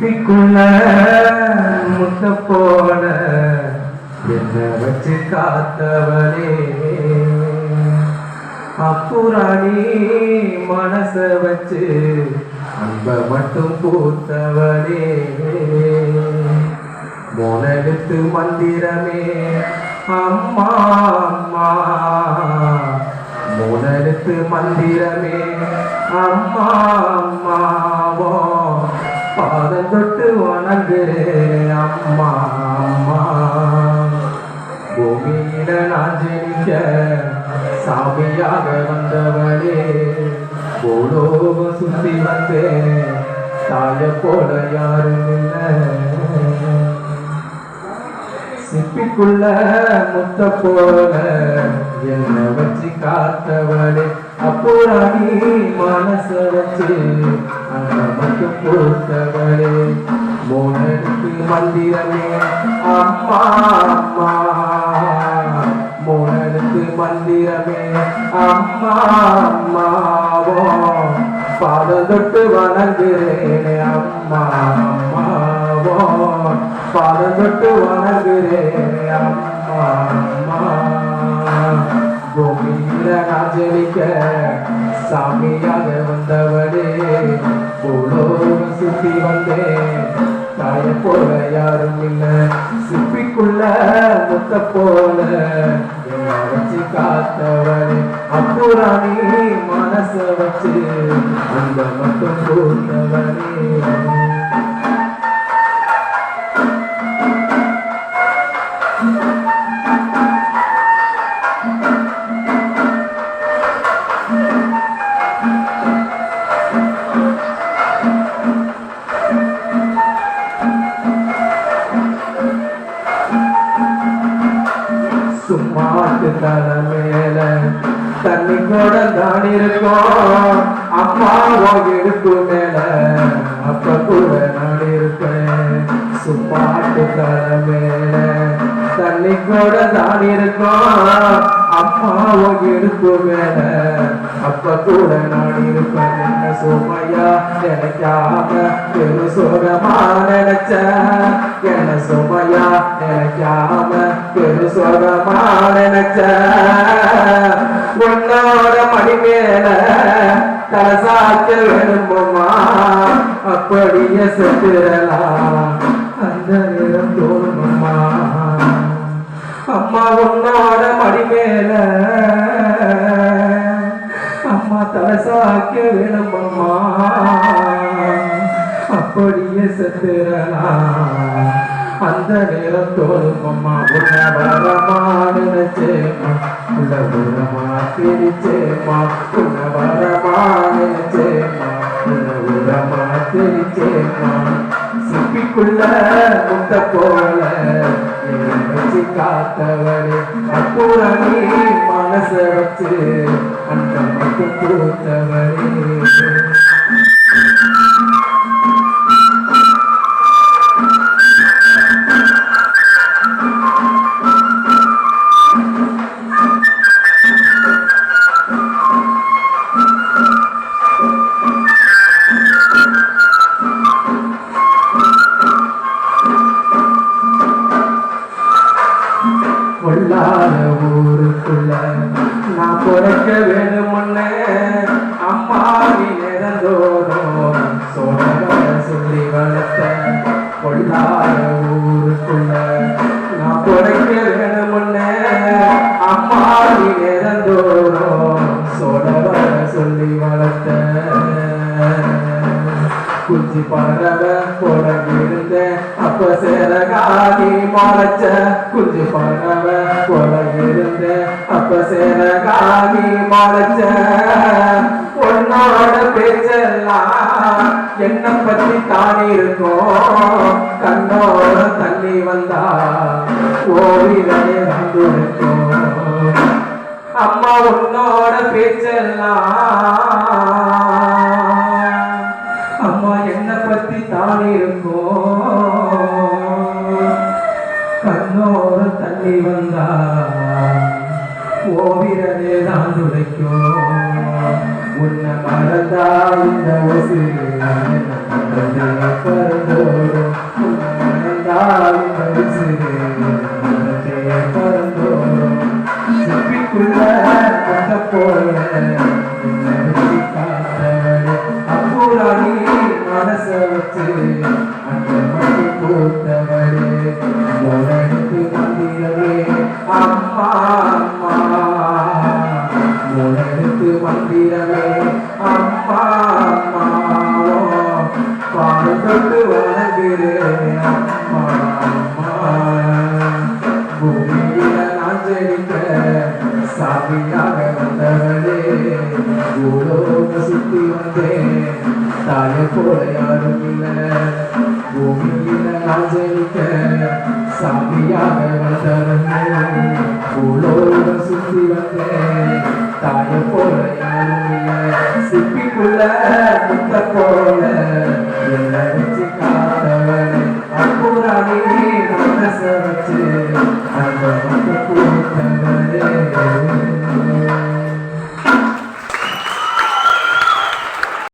சிப்பிக்குள்ள முத்த போல என்ன வச்சு காத்தவனே அப்புறாணி மனச வச்சு அன்ப மட்டும் பூத்தவனே மோனெடுத்து மந்திரமே அம்மா அம்மா. மூணெழுத்து மந்திரமே அம்மா அம்மாவோ. பாதம் தொட்டு வணங்குறேன் அம்மா அம்மா. பூமியில நான் ஜெனிக்க சாமியாக வந்தவளே. பூலோகம் சுத்தி வந்தேன் தாய போல யாரும் இல்லை. சிப்பிக்குள்ள முத்த போல என்ன வச்சு காத்தவளே. அப்புறாணி மனச வச்சு அந்த மட்டும் பூத்தவளே. மந்திரமே அம்மா அம்மா மூணனுக்கு மந்திரமே அம்மா அம்மாவோ பாதத்தொட்டு வணங்குறேனே அம்மா அம்மாவோ பாதத்தொட்டு வணங்குறேனே அம்மா அம்மா பூமியில ராஜலிக்க சாமியாக வந்தவனே பூலோகம் சுத்தி வந்தேன் தாய போல யாரும் இல்ல. சிப்பிக்குள்ள முத்த போல. வச்சு காத்தவளே அப்புறாணி மனச வச்சு. அந்த மட்டும் கூத்தவளே தண்ணி கூட தான் இருக்கும் அம்மா இடுப்பு மேல. அப்ப கூட நான் இருப்பேன். சுப்பாட்டு தலை மேல தண்ணி கூட நான் இருக்கும் அம்மாவும் இடுப்பு மேல அப்ப கூட நான் இருப்பேன் என்ன சுமையா? நினைக்காம பெரு சுகமா நினைச்ச. என்ன சுமையா? நினைக்காம பெரு சுகமா நினைச்ச. உன்னோட மடி மேல தலசாக்க வேணுமா அப்படியே செத்துடலாம். அப்படியே செத்துறலாம். அந்த நேரம் தோணும் அம்மா உன்ன வரமா நினைச்சேம்மா. உள்ள உரமா திரிச்சேம்மா உன்ன வரமா நினைச்சேம்மா. உள்ள உரமா திரிச்சேம்மா சிப்பிக்குள்ள முத்த போல வச்சு காத்தவளே. அப்புறமே மனச வச்சு அந்த மட்டும் பூத்தவரே சொல்லி குச்சி பரவ பறவ அப்ப சேரகாதி மறைச்ச. குச்சி பரவ போடகிருந்த அப்ப சேரகாதி மறைச்ச. உன்னோட பேச்செல்லாம் என்ன பத்தி தானே இருக்கும் கண்ணோட தண்ணி வந்தா ஓவிலே வந்து அம்மா உன்னோட பேச்செல்லாம் அம்மா என்ன பத்தி தான் இருக்கும் கண்ணோட தள்ளி வந்தா ஓவிரனே தான் துடைக்கும். உன்னை மறந்தா இந்த ஒசு மந்திரமே அம்மா அம்மாவோ பால் தொட்டு வணங்குறேன் அம்மா அம்மா. பூமியில நான் ஜெயிக்க சாமியாக வந்தவளே பூலோக சுத்தி வந்தேன் தாயை போல யாரும் இல்லை. பூமியில நான் ஜெயிக்க சாமியாக வந்தவளே பூலோக சுத்தி வந்தேன் தாயை போல